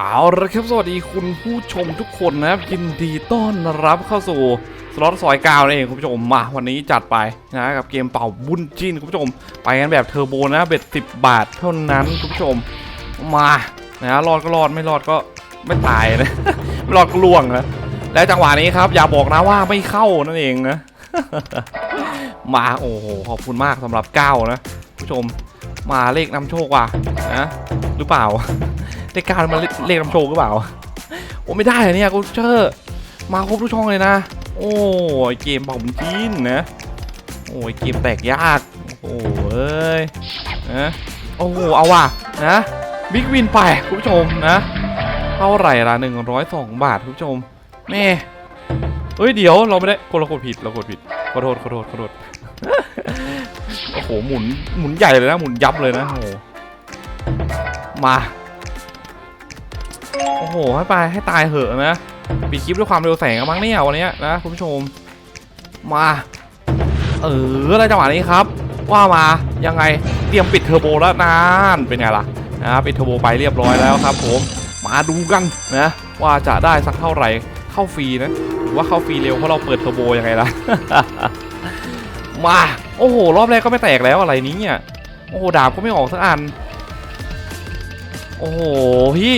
เอาละครับสวัสดีคุณผู้ชมทุกคนนะครับยินดีต้อนรับเข้าสู่สล็อตซอยกาวนั่นเองคุณผู้ชมมาวันนี้จัดไปนะกับเกมเป่าบุญจินคุณผู้ชม ไปกันแบบเทอร์โบนะเบ็ดสิบบาทเท่านั้นคุณผู้ชมมานะรอดก็รอดไม่รอดก็ไม่ตายนะไม่รอดก็ล่วงนะและจังหวะนี้ครับอย่าบอกนะว่าไม่เข้านั่นเองนะมาโอ้โหขอบคุณมากสำหรับก้าวนะคุณผู้ชมมาเลขนำโชคว่ะนะหรือเปล่า เลขการมาเลขนำโชคหรือเปล่าโอ้ไม่ได้อะเนี่ยกูเชอร์มาครบทุกช่องเลยนะ โอ้ยเกมเป่าบุญจีนนะโอ้ยเกมแตกยากโอ้ยนะโอ้โหเอาว่ะนะบิ๊กวินไปคุณผู้ชมนะเท่าไหร่ละ102บาทคุณผู้ชมแม่เฮ้ยเดี๋ยวเราไม่ได้กดเรากดผิดเรากดผิดขอโทษขอโทษขอโทษโอ้โหหมุนหมุนใหญ่เลยนะหมุนยับเลยนะโอ้มา โอ้โหให้ไปให้ตายเหอะนะปิดคลิปด้วยความเร็วแสงมั้งเนี่ยวันนี้นะคุณผู้ชมมา เออแล้วจังหวะนี้ครับ ว่ามายังไงเตรียมปิดเทอร์โบแล้วนานเป็นไงล่ะนะปิดเทอร์โบไปเรียบร้อยแล้วครับ ผมมาดูกันนะว่าจะได้สักเท่าไหร่เข้าฟรีนะหรือว่าเข้าฟรีเร็วเพราะเราเปิดเทอร์โบยังไงล่ะมาโอ้โห รอบแรกก็ไม่แตกแล้วอะไรนี้เนี่ยโอ้โหดาบก็ไม่ออกสักอัน โอ้โหพี่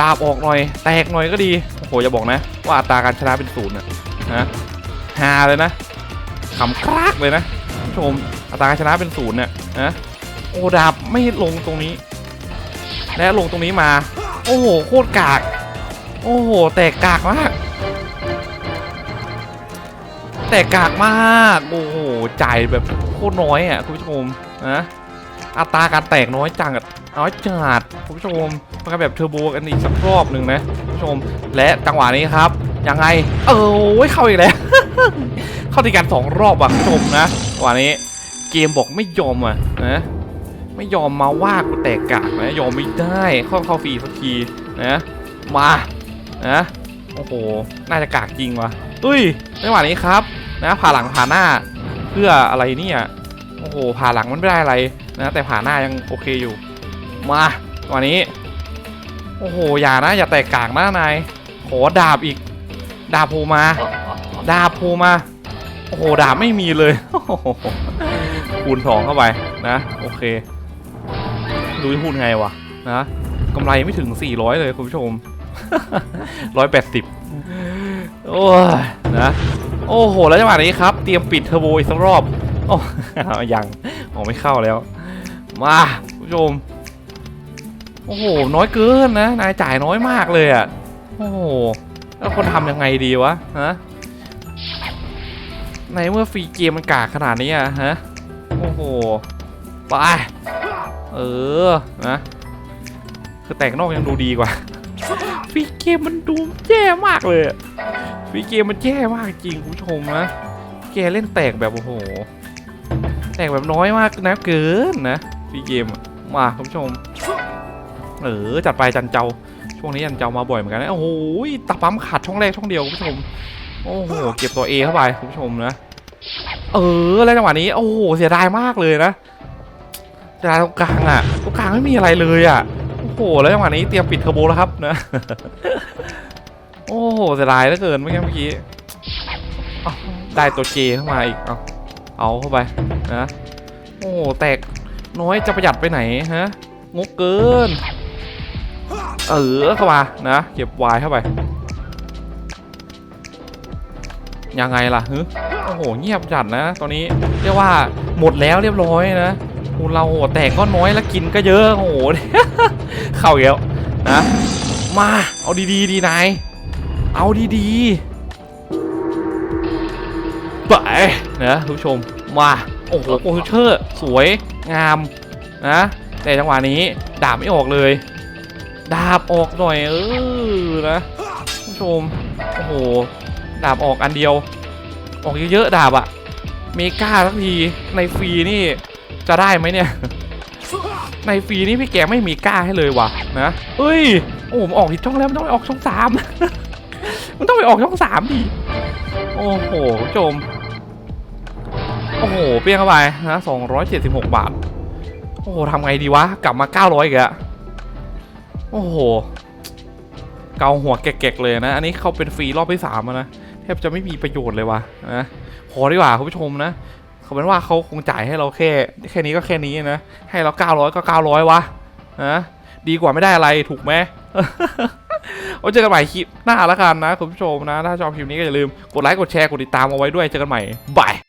ดาบออกหน่อย แตกหน่อยก็ดี โอ้โหอย่าบอกนะ ว่าอัตราการชนะเป็นศูนย์นะนะฮาเลยนะขำครากเลยนะคุณผู้ชมอัตราการชนะเป็นศูนย์เนี่ยนะโอ้ดาบไม่ลงตรงนี้ และลงตรงนี้มา โอ้โหโคตรกาก โอ้โหแตกกากมากแตกกากมาก โอ้โหจ่ายแบบโคตรน้อยอะคุณผู้ชมนะ อัตราการแตกน้อยจังน้อยจัดคุณผู้ชมมันก็แบบเทอร์โบกันอีกสักรอบหนึ่งนะคุณผู้ชม และจังหวะนี้ครับ ยังไง เออเข้าอีกแล้ว เข้าตีกันสองรอบอะคุณผู้ชมนะจังหวะนี้เกมบอกไม่ยอมอะนะไม่ยอมมาว่ากูแตกกากนะยอมไม่ได้เข้าเข้าฟรีสักทีนะมานะโอ้โหน่าจะกากจริงว่ะอุ้ยจังหวะนี้ครับ นะผ่าหลังผ่าหน้า เพื่ออะไรเนี่ยโอ้โหผ่าหลังมันไม่ได้อะไร นะแต่ผ่าหน้ายังโอเคอยู่ มาวันนี้ โอ้โห อย่านะ อย่าแตกกากนะนายขอดาบอีก ดาบโผมา ดาบโผมา โอ้โห ดาบไม่มีเลยโอ้โหคูณสองเข้าไปนะ โอเค ดูจะพูดไงวะนะกำไรไม่ถึง 400 เลยคุณผู้ชม 180 โอ้ยนะ โอ้โห แล้วจังหวะนี้ครับ เตรียมปิดเทอร์โบอีกสักรอบ โอ้ยังออกไม่เข้าแล้ว มาผู้ชม โอ้โห น้อยเกินนะ นายจ่ายน้อยมากเลยอะ โอ้โห แล้วคนทำยังไงดีวะ ฮะ ในเมื่อฟรีเกมมันกากขนาดนี้อะฮะ โอ้โห ไป เออ นะ คือแต่งนอกยังดูดีกว่า ฟรีเกมมันดูแย่มากเลยอะฟีเกมมันแย่มากจริงคุณผู้ชมนะ แกเล่นแตกแบบโอ้โห แตกแบบน้อยมากนะเกินนะีเกมมาคุณผู้ชม เออจัดไปจันเจ้า ช่วงนี้จันเจ้ามาบ่อยเหมือนกันนะโอ้โหตาปั๊มขาดช่องแรกช่องเดียวคุณผู้ชม โอ้โหเก็บตัว A เข้าไปคุณผู้ชมนะ เออแล้วจังหวะนี้โอ้โหเสียดายมากเลยนะเสียดายตรงกลางอะตรงกลางไม่มีอะไรเลยอะโอ้โหแล้วจังหวะนี้เตรียมปิดเทอร์โบแล้วครับนะ โอ้โหเสียดายเหลือเกินเมื่อกี้ได้ตัวเจเข้ามาอีกเอาเอาเข้าไปนะ โอ้แตก น้อยจะประหยัดไปไหนฮะงกเกิน เออเข้ามานะเก็บวายเข้าไป ยังไงล่ะฮึโอ้โหเงียบจัดนะ ตอนนี้เรียกว่าหมดแล้วเรียบร้อยนะโอ้เราโอ้โหแตกก็น้อยแล้วกินก็เยอะโอ้โหเข้าอีกแล้วนะมาเอาดีๆดีนายเอาดีๆไปนะทุกชมมา โอ้โหโคเชอร์สวยงามนะแต่จังหวะนี้ดาบไม่ออกเลย ดาบออกหน่อยเออนะผู้ชมโอ้โหดาบออกอันเดียว ออกเยอะๆดาบอะเมกาสักทีในฟรีนี่จะได้ไหมเนี่ย ในฟรีนี่พี่แกไม่มีกล้าให้เลยว่ะนะเฮ้ยโอ้ผมออกผิดช่องแล้วมันต้องไปออกช่องสามมันต้องไปออกช่องสามดิโอ้โหผู้ชม โอ้โห เปรี้ยงเข้าไปนะสองร้อยเจ็ดสิบหกบาท โอ้โหทำไงดีวะ กลับมาเก้าร้อยอีกแล้วโอ้โห เกาหัวแกกๆเลยนะ อันนี้เขาเป็นฟรีรอบที่สามนะแทบจะไม่มีประโยชน์เลยวะนะพอดีกว่าคุณผู้ชมนะเขาเป็นว่าเขาคงจ่ายให้เราแค่ แค่นี้ก็แค่นี้นะ ให้เรา900ก็900วะนะดีกว่าไม่ได้อะไรถูกไหมไว้เจอกันใหม่คลิปหน้าล้วกันนะคุณผู้ชมนะ ถ้าชอบคลิปนี้ก็อย่าลืมกดไลค์กดแชร์กดติดตามเอาไว้ด้วยเจอกันใหม่บาย